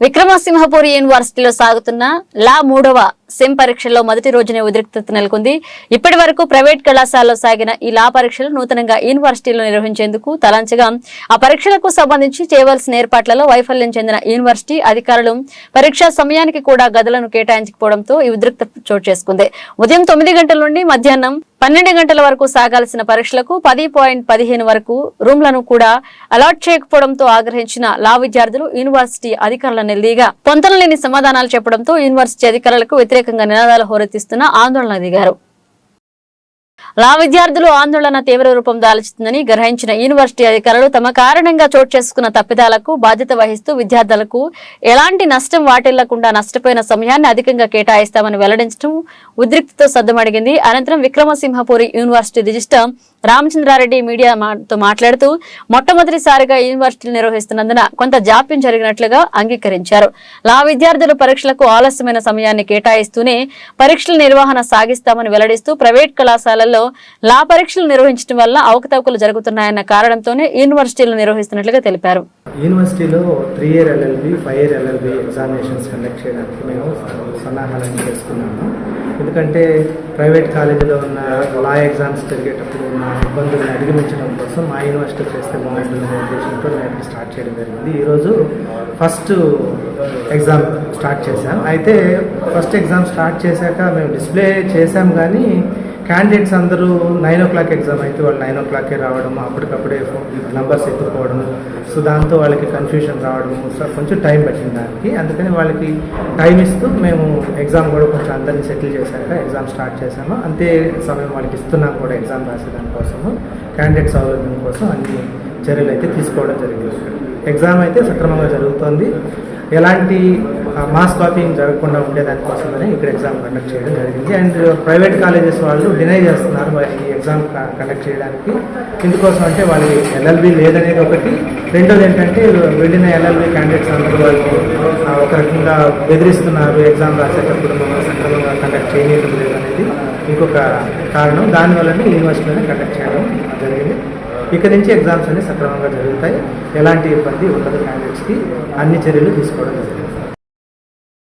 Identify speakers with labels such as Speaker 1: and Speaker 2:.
Speaker 1: విక్రమసింహపురి యూనివర్సిటీలో సాగుతున్న లా మూడవ సెమ్ పరీక్షల్లో మొదటి రోజునే ఉద్రిక్తత నెలకొంది. ఇప్పటి వరకు ప్రైవేట్ కళాశాలలో సాగిన ఈ లా పరీక్షలు నూతనంగా యూనివర్సిటీలో నిర్వహించేందుకు తలంచగా ఆ పరీక్షలకు సంబంధించి చేయవలసిన ఏర్పాట్లలో వైఫల్యం చెందిన యూనివర్సిటీ అధికారులు పరీక్షా సమయానికి కూడా గదులను కేటాయించకపోవడంతో ఈ ఉద్రిక్త చోటు చేసుకుంది. ఉదయం తొమ్మిది గంటల నుండి మధ్యాహ్నం పన్నెండు గంటల వరకు సాగాల్సిన పరీక్షలకు పది పాయింట్ పదిహేను వరకు రూమ్లను కూడా అలాట్ చేయకపోవడంతో ఆగ్రహించిన లా విద్యార్థులు యూనివర్సిటీ అధికారుల నిలదీగా పొంతనలేని సమాధానాలు చెప్పడంతో యూనివర్సిటీ అధికారులకు వ్యతిరేకంగా నినాదాలు హోరెత్తిస్తున్న ఆందోళన దిగారు. లా విద్యార్థులు ఆందోళన తీవ్ర రూపం దాల్చుతుందని గ్రహించిన యూనివర్సిటీ అధికారులు తమ కారణంగా చోటు చేసుకున్న తప్పిదాలకు బాధ్యత వహిస్తూ విద్యార్థులకు ఎలాంటి నష్టం వాటిల్లకుండా నష్టపోయిన సమయాన్ని అధికంగా కేటాయిస్తామని వెల్లడించడం ఉద్రిక్తతో సద్దమడిగింది అనంతరం Vikramasimhapuri university register Ramachandra Reddy media తో మాట్లాడుతూ మొట్టమొదటిసారిగా యూనివర్సిటీలు నిర్వహిస్తున్నందున కొంత జాప్యం జరిగినట్లుగా అంగీకరించారు. లా విద్యార్థులు పరీక్షలకు ఆలస్యమైన సమయాన్ని కేటాయిస్తూనే పరీక్షల నిర్వహణ సాగిస్తామని వెల్లడిస్తూ ప్రైవేట్ కళాశాలల్లో లా పరీక్షలు నిర్వహించడం వల్ల అవకతవకలు జరుగుతున్నాయన్న కారణంతోనే యూనివర్సిటీలు నిర్వహిస్తున్నట్లుగా తెలిపారు.
Speaker 2: యూనివర్సిటీలో three year LLB five year LLB examinations conduct చేయడానికి మేము సన్నాహాలను చేసుకున్నాము. ఎందుకంటే ప్రైవేట్ కాలేజీలో ఉన్న లా ఎగ్జామ్స్ జరిగేటప్పుడు ఉన్న ఇబ్బందులను అధిగమించడం కోసం మా యూనివర్సిటీ చేస్తే బాగుంటుందనే ఉద్దేశంతో నేను స్టార్ట్ చేయడం జరిగింది. ఈరోజు ఫస్ట్ ఎగ్జామ్ స్టార్ట్ చేశాం అయితే ఫస్ట్ ఎగ్జామ్ స్టార్ట్ చేశాక మేము డిస్ప్లే చేశాం కానీ క్యాండిడేట్స్ అందరూ నైన్ ఓ క్లాక్ ఎగ్జామ్ అయితే వాళ్ళు నైన్ ఓ క్లాకే రావడం అప్పటికప్పుడే నంబర్స్ ఎత్తుకోవడం సో దాంతో వాళ్ళకి కన్ఫ్యూజన్ రావడం సో కొంచెం టైం పట్టింది దానికి. అందుకని వాళ్ళకి టైం ఇస్తూ మేము ఎగ్జామ్ కూడా కొంచెం అందరినీ సెటిల్ చేశాక ఎగ్జామ్ స్టార్ట్ చేశాము. అంతే సమయం వాళ్ళకి ఇస్తున్నాం కూడా ఎగ్జామ్ రాసేదానికోసము క్యాండిడేట్ సౌలభ్యం కోసం అన్ని చర్యలు అయితే తీసుకోవడం జరిగింది. ఎగ్జామ్ అయితే సక్రమంగా జరుగుతోంది. ఎలాంటి మాస్ కాపీయింగ్ జరగకుండా ఉండేదానికోసమని ఇక్కడ ఎగ్జామ్ కండక్ట్ చేయడం జరిగింది. అండ్ ప్రైవేట్ కాలేజెస్ వాళ్ళు డినై చేస్తున్నారు ఈ ఎగ్జామ్ కండక్ట్ చేయడానికి. ఎందుకోసం అంటే వాళ్ళకి ఎల్ఎల్బి లేదనేది ఒకటి. రెండోది ఏంటంటే వెళ్ళిన ఎల్ఎల్బి క్యాండిడేట్స్ అందరూ వాళ్ళు ఒక రకంగా బెదిరిస్తున్నారు ఎగ్జామ్ రాసేటప్పుడు మమ్మల్ని సక్రమంగా కండక్ట్ చేయలేదు లేదనేది ఇంకొక కారణం. దానివల్లనే యూనివర్సిటీలోనే కండక్ట్ చేయడం జరిగింది. ఇక నుంచి ఎగ్జామ్స్ అన్ని సక్రమంగా జరుగుతాయి. ఎలాంటి ఇబ్బంది ఉండదు క్యాండిడేట్స్కి అన్ని చర్యలు తీసుకోవడం జరిగింది